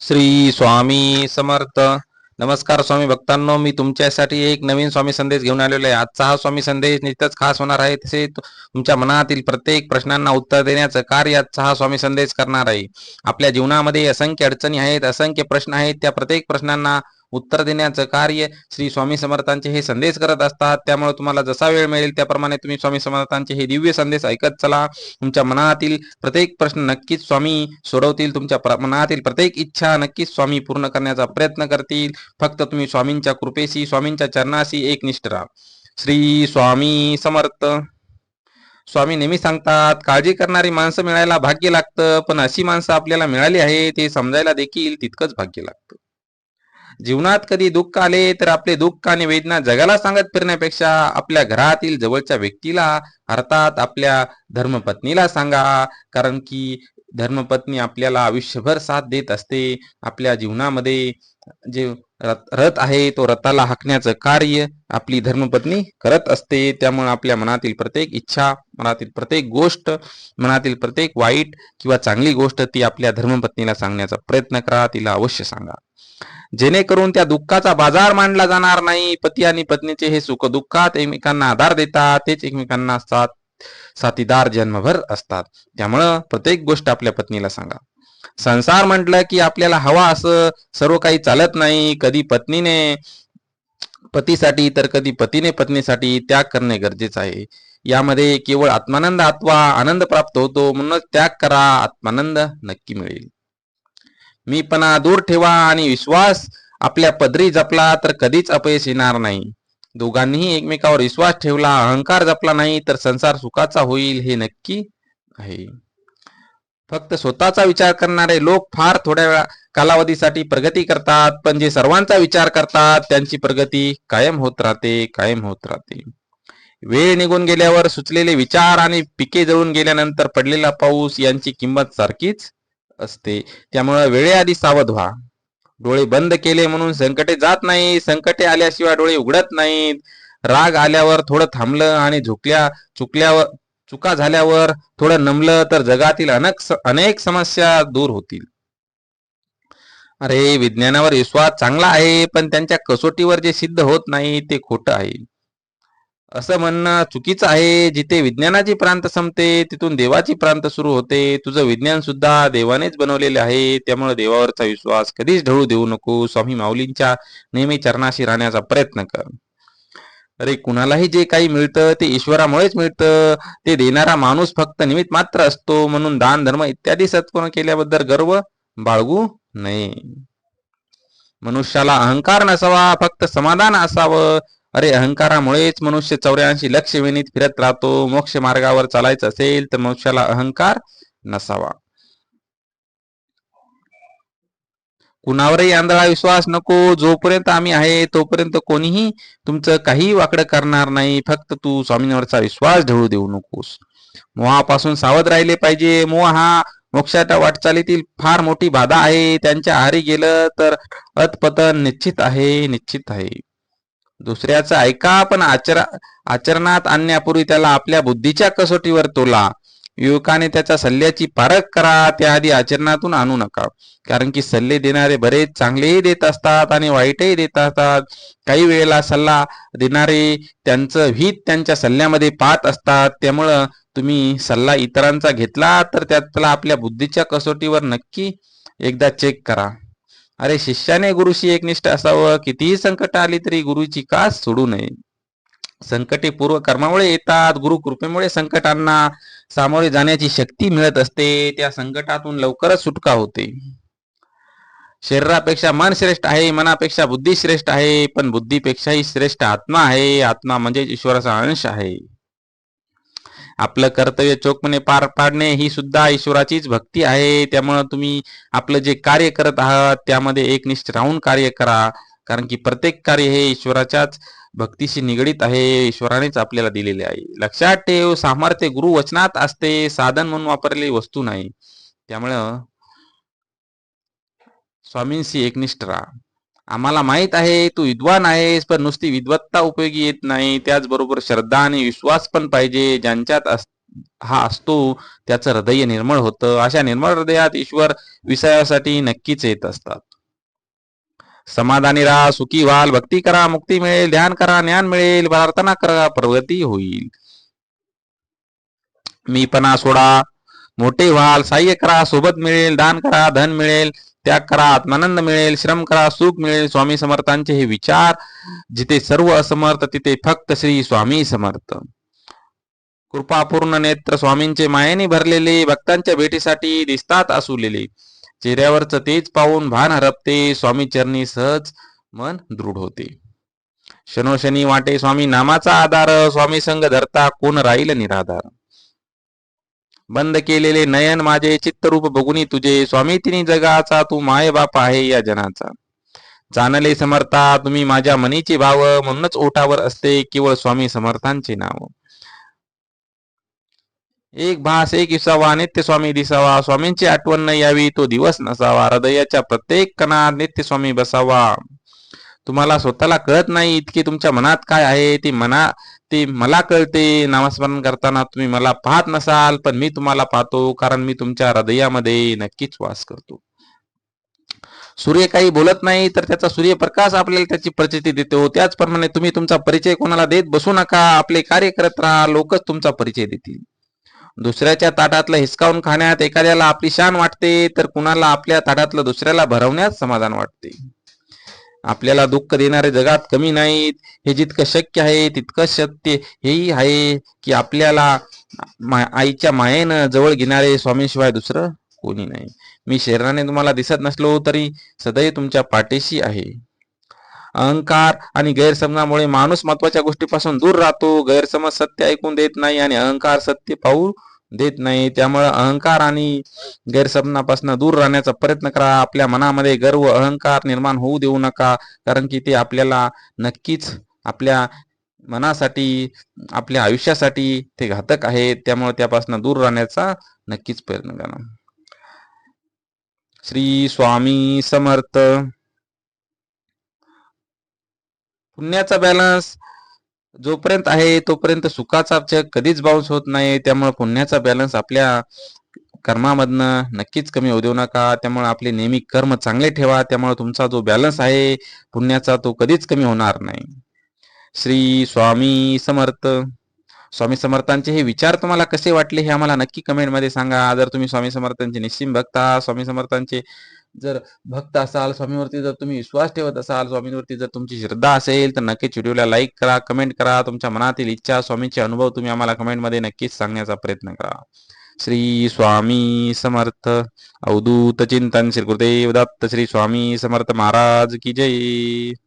श्री स्वामी समर्थ. नमस्कार स्वामी भक्तांनो मी तुमच्यासाठी एक नवीन स्वामी संदेश घेऊन आलेलो आहे. आजचा हा स्वामी संदेश निश्चितच खास होणार आहे. तसे तुमच्या मनातील प्रत्येक प्रश्नांना उत्तर देण्याचं कार्य आजचा हा स्वामी संदेश करणार आहे. आपल्या जीवनामध्ये असंख्य अडचणी आहेत असंख्य प्रश्न आहेत. त्या प्रत्येक प्रश्नांना उत्तर देण्याचं कार्य श्री स्वामी समर्थांचे हे संदेश करत असतात. त्यामुळे तुम्हाला जसा वेळ मिळेल त्याप्रमाणे तुम्ही स्वामी समर्थांचे हे दिव्य संदेश ऐकत चला. तुमच्या मनातील प्रत्येक प्रश्न नक्कीच स्वामी सोडवतील. तुमच्या मनातील प्रत्येक इच्छा नक्कीच स्वामी पूर्ण करण्याचा प्रयत्न करतील. फक्त तुम्ही स्वामींच्या कृपेशी स्वामींच्या चरणाशी एकनिष्ठ राहा. श्री स्वामी समर्थ. स्वामी नेहमी सांगतात काळजी करणारी माणसं मिळायला भाग्य लागतं पण अशी माणसं आपल्याला मिळाली आहेत हे समजायला देखील तितकंच भाग्य लागतं. जीवनात कधी दुःख आले तर आपले दुःख आणि वेदना जगाला सांगत फिरण्यापेक्षा आपल्या घरातील जवळच्या व्यक्तीला अर्थात आपल्या धर्मपत्नीला सांगा. कारण की धर्मपत्नी आपल्याला आयुष्यभर साथ देत असते. आपल्या जीवनामध्ये जे रथ आहे तो रथाला हाकण्याचं कार्य आपली धर्मपत्नी करत असते. त्यामुळे आपल्या मनातील प्रत्येक इच्छा मनातील प्रत्येक गोष्ट मनातील प्रत्येक वाईट किंवा चांगली गोष्ट ती आपल्या धर्मपत्नीला सांगण्याचा प्रयत्न करा. तिला अवश्य सांगा. जेणेकरून त्या दुःखाचा बाजार मांडला जाणार नाही. पती आणि पत्नीचे हे सुख दुःखात एकमेकांना आधार देतात. तेच एकमेकांना साथ साथीदार जन्मभर असतात. त्यामुळं प्रत्येक गोष्ट आपल्या पत्नीला सांगा. संसार म्हटलं की आपल्याला हवा असं सर्व काही चालत नाही. कधी पत्नीने पतीसाठी तर कधी पतीने पत्नीसाठी त्याग करणे गरजेचं आहे. यामध्ये केवळ आत्मानंद अथवा आनंद प्राप्त होतो. म्हणूनच त्याग करा आत्मानंद नक्की मिळेल. मीपणा दूर ठेवा आणि विश्वास आपल्या पदरी जपला तर कधीच अपयश येणार नाही. दोघांनीही एकमेकावर विश्वास ठेवला अहंकार जपला नाही तर संसार सुखाचा होईल हे नक्की आहे. फक्त स्वतःचा विचार करणारे लोक फार थोड्या वेळा कालावधीसाठी प्रगती करतात पण जे सर्वांचा विचार करतात त्यांची प्रगती कायम होत राहते कायम होत राहते. वेळ निघून गेल्यावर सुचलेले विचार आणि पिके जळून गेल्यानंतर पडलेला पाऊस यांची किंमत सारखीच असते. त्यामुळे वेळेआधी सावध व्हा. डोळे बंद केले म्हणून संकटे जात नाही. संकटे आल्याशिवाय डोळे उघडत नाहीत. राग आल्यावर थोडं थांबलं आणि झुकल्या चुकल्यावर चुका झाल्यावर थोडं नमलं तर जगातील अनेक अनेक समस्या दूर होतील. अरे विज्ञानावर विश्वास चांगला आहे पण त्यांच्या कसोटीवर जे सिद्ध होत नाही ते खोटं आहे. असं म्हणणं चुकीचं आहे. जिथे विज्ञानाची प्रांत संपते तिथून देवाची प्रांत सुरू होते. तुझं विज्ञान सुद्धा देवानेच बनवलेले आहे. त्यामुळे देवावरचा विश्वास कधीच ढळू देऊ नको. स्वामी माऊलींच्या नेहमी चरणाशी राहण्याचा प्रयत्न कर. अरे कुणालाही जे काही मिळतं ते ईश्वरामुळेच मिळतं. ते देणारा माणूस फक्त निमित्त मात्र असतो. म्हणून दान धर्म इत्यादी सत्कर्म केल्याबद्दल गर्व बाळगू नये. मनुष्याला अहंकार नसावा फक्त समाधान असावं. अरे अहंकारामुळेच मनुष्य चौऱ्याऐंशी लक्ष वेणीत फिरत राहतो. मोक्ष मार्गावर चालायचं असेल तर मनुष्याला अहंकार नसावा. कुणावरही आंधळा विश्वास नको. जोपर्यंत आम्ही आहे तोपर्यंत कोणीही तुमचं काही वाकडं करणार नाही. फक्त तू स्वामींवरचा विश्वास ढळू देऊ नकोस. मोहापासून सावध राहिले पाहिजे. मोह हा मोक्षाच्या वाटचालीतील फार मोठी बाधा आहे. त्यांच्या आहारी गेलं तर अतपतन निश्चित आहे निश्चित आहे. दुसऱ्याचं ऐका पण आचरा आचरणात आणण्यापूर्वी त्याला आपल्या बुद्धीच्या कसोटीवर तोला. युवकाने त्याच्या सल्ल्याची पारख करा त्याआधी आचरणातून आणू नका. कारण की सल्ले देणारे बरेच चांगलेही देत असतात आणि वाईटही देत असतात. काही वेळेला सल्ला देणारे त्यांचं हित त्यांच्या सल्ल्यामध्ये पाहत असतात. त्यामुळं तुम्ही सल्ला इतरांचा घेतला तर त्यातला आपल्या बुद्धीच्या कसोटीवर नक्की एकदा चेक करा. अरे शिष्याने गुरुशी एकनिष्ठ असावं. कितीही संकट आली तरी गुरुची कास सोडू नये? संकटे पूर्व कर्मामुळे येतात. गुरु कृपेमुळे संकटांना सामोरे जाण्याची शक्ती मिळत असते. त्या संकटातून लवकरच सुटका होते. शरीरापेक्षा मन श्रेष्ठ आहे मनापेक्षा बुद्धी श्रेष्ठ आहे पण बुद्धीपेक्षाही श्रेष्ठ आत्मा आहे. आत्मा म्हणजे ईश्वराचा अंश आहे. आपलं कर्तव्य चोखपणे पार पाडणे ही सुद्धा ईश्वराचीच भक्ती आहे. त्यामुळं तुम्ही आपलं जे कार्य करत आहात त्यामध्ये एकनिष्ठ राहून कार्य करा. कारण की प्रत्येक कार्य हे ईश्वराच्याच भक्तीशी निगडीत आहे ईश्वरानेच आपल्याला दिलेले आहे. लक्षात ठेव सामर्थ्य गुरु वचनात असते साधन म्हणून वापरलेली वस्तू नाही. त्यामुळं स्वामींशी एकनिष्ठ राहा. आम्हाला माहीत आहे तू विद्वान आहेस पण नुसती विद्वत्ता उपयोगी येत नाही. त्याचबरोबर श्रद्धा आणि विश्वास पण पाहिजे. ज्यांच्यात हा असतो त्याचं हृदय निर्मळ होतं. अशा निर्मळ हृदयात ईश्वर विषयासाठी नक्कीच येत असतात. समाधानी राहा सुखी व्हाल. भक्ती करा मुक्ती मिळेल. ध्यान करा ज्ञान मिळेल. प्रार्थना करा प्रगती होईल. मीपणा सोडा. मोठे व्हाल. सहाय्य करा. सोबत मिळेल. दान करा. धन मिळेल. त्याग करा आत्मानंद मिळेल श्रम करा सुख मिळेल स्वामी समर्थांचे हे विचार. जिथे सर्व असमर्थ तिथे फक्त श्री स्वामी समर्थ. कृपापूर्ण नेत्र स्वामींचे मायेने भरलेले भक्तांच्या भेटीसाठी दिसतात आसुलेले. चेहऱ्यावरच तेच पाहून भान हरपते स्वामी चरणी सहज मन दृढ होते. शनोशनी वाटे स्वामी नामाचा आधार स्वामी संघ धरता कोण राहील निराधार. बंद केलेले नयन माझे चित्तरूप बघुनी तुझे स्वामी तिनी जगाचा तू माय बाप आहे या जनाचा. जाणले समर्था तुम्ही माझ्या मनीचे भाव म्हणूनच ओठावर असते केवळ स्वामी समर्थांचे नाव. एक भास एक इसावा नित्य स्वामी दिसावा स्वामींची आठवण न यावी तो दिवस नसावा हृदयाच्या प्रत्येक कणात नित्य स्वामी बसावा. तुम्हाला स्वतःला कळत नाही इतके तुमच्या मनात काय आहे ते मना ते मला कळते नामस्मरण करताना तुम्ही मला पाहत नसाल पण मी तुम्हाला पाहतो कारण मी तुमच्या हृदयामध्ये नक्कीच वास करतो. सूर्य काही बोलत नाही तर त्याचा सूर्यप्रकाश आपल्याला त्याची प्रचिती देतो. त्याचप्रमाणे तुम्ही तुमचा परिचय कोणाला देत बसू नका आपले कार्य करत राहा लोकच तुमचा परिचय देतील. दुसऱ्याच्या ताटातलं हिसकावून खाण्यात एखाद्याला आपली शान वाटते तर कुणाला आपल्या ताटातलं दुसऱ्याला भरवण्यात समाधान वाटते. आपल्याला दुःख देणारे जगात कमी नाहीत. हे जितकं शक्य आहे तितकं सत्य हेही आहे की आपल्याला मा- आईच्या मायेनं जवळ घेणारे स्वामीशिवाय दुसरं कोणी नाही. मी शरीराने तुम्हाला दिसत नसलो तरी सदैव तुमच्या पाठीशी आहे. अहंकार आणि गैरसमजामुळे माणूस महत्त्वाच्या गोष्टीपासून दूर राहतो. गैरसमज सत्य ऐकून देत नाही आणि अहंकार सत्य पाहू देत नाही. त्यामुळे अहंकार आणि गैरसमजापासून दूर राहण्याचा प्रयत्न करा. आपल्या मनामध्ये गर्व अहंकार निर्माण होऊ देऊ नका. कारण की ते आपल्याला नक्कीच आपल्या मनासाठी आपल्या आयुष्यासाठी ते घातक आहे. त्यामुळे त्यापासून दूर राहण्याचा नक्कीच प्रयत्न करा. श्री स्वामी समर्थ. पुण्याचा बॅलन्स जोपर्यंत आहे तोपर्यंत सुखाचा चक कधीच बाउन्स होत नाही. त्यामुळे पुण्याचा बॅलन्स आपल्या कर्मामधनं नक्कीच कमी होऊ देऊ नका. त्यामुळे आपले नेहमी कर्म चांगले ठेवा. त्यामुळे तुमचा जो बॅलन्स आहे पुण्याचा तो कधीच कमी होणार नाही. श्री स्वामी समर्थ. स्वामी समर्थांचे हे विचार तुम्हाला कसे वाटले हे आम्हाला नक्की कमेंटमध्ये सांगा. जर तुम्ही स्वामी समर्थांचे निश्चिम बघता स्वामी समर्थांचे जर भक्त असाल स्वामीवरती जर तुम्ही विश्वास ठेवत असाल स्वामींवरती जर तुमची श्रद्धा असेल तर नक्कीच व्हिडिओला लाईक करा कमेंट करा. तुमच्या मनातील इच्छा स्वामींचे अनुभव तुम्ही आम्हाला कमेंटमध्ये नक्कीच सांगण्याचा प्रयत्न करा. श्री स्वामी समर्थ. अवधूत चिंतन. श्री गुरुदेव दत्त. श्री स्वामी समर्थ महाराज की जय.